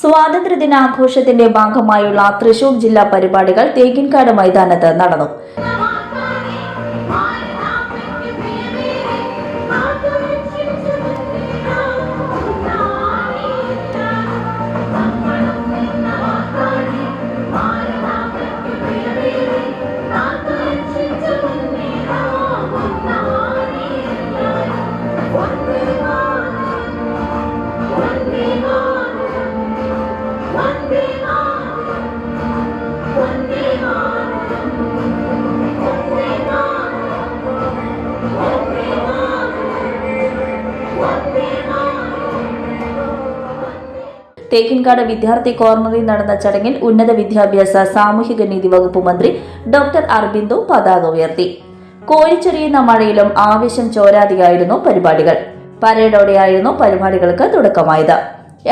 സ്വാതന്ത്ര്യദിനാഘോഷത്തിന്റെ ഭാഗമായുള്ള തൃശൂർ ജില്ലാ പരിപാടികൾ തേക്കിൻകാട് മൈതാനത്ത് നടന്നു. തേക്കിൻകാട് വിദ്യാർത്ഥി കോർണറിൽ നടന്ന ചടങ്ങിൽ ഉന്നത വിദ്യാഭ്യാസ സാമൂഹിക നീതി വകുപ്പ് മന്ത്രി ഡോക്ടർ അർബിന്ദു പതാക ഉയർത്തി. കോരിച്ചൊരിയുന്ന മഴയിലും ആവേശം ചോരാതെയായിരുന്നു പരിപാടികൾ. പരേഡോടെയായിരുന്നു പരിപാടികൾക്ക് തുടക്കമായത്.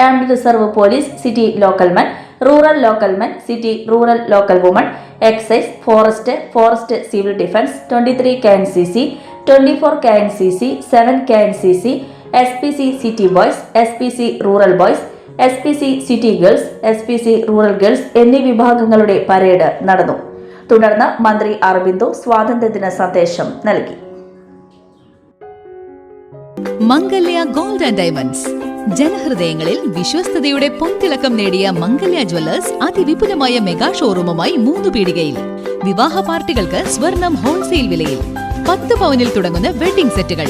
Armed reserve police city ലോക്കൽമാൻ rural ലോക്കൽമാൻ city rural local woman excise forest forest civil defence twenty three K N C C twenty four K N C C seven K N C C S P C city boys S P C rural boys S P C city girls S P C rural girls എന്നീ വിഭാഗങ്ങളുടെ parade നടന്നു. തുടർന്ന് മന്ത്രി അറബിന്ദു സ്വാതന്ത്ര്യദിന സന്ദേശം നൽകി. Mangalya gold and diamonds. ജനഹൃദയങ്ങളിൽ വിശ്വസ്തയുടെ പൊൻതിളക്കം നേടിയ മംഗല്യ ജ്വല്ലേഴ്സ് അതിവിപുലമായ മെഗാ ഷോറൂമുമായി മൂന്ന് പീടികയിൽ. വിവാഹ പാർട്ടികൾക്ക് സ്വർണം ഹോൾസെയിൽ വിലയിൽ. പത്ത് പവനിൽ തുടങ്ങുന്ന വെഡിംഗ് സെറ്റുകൾ.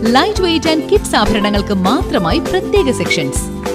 ലൈറ്റ് വെയിറ്റ് ആൻഡ് കിഡ്സ് ആഭരണങ്ങൾക്ക് മാത്രമായി പ്രത്യേക സെക്ഷൻസ്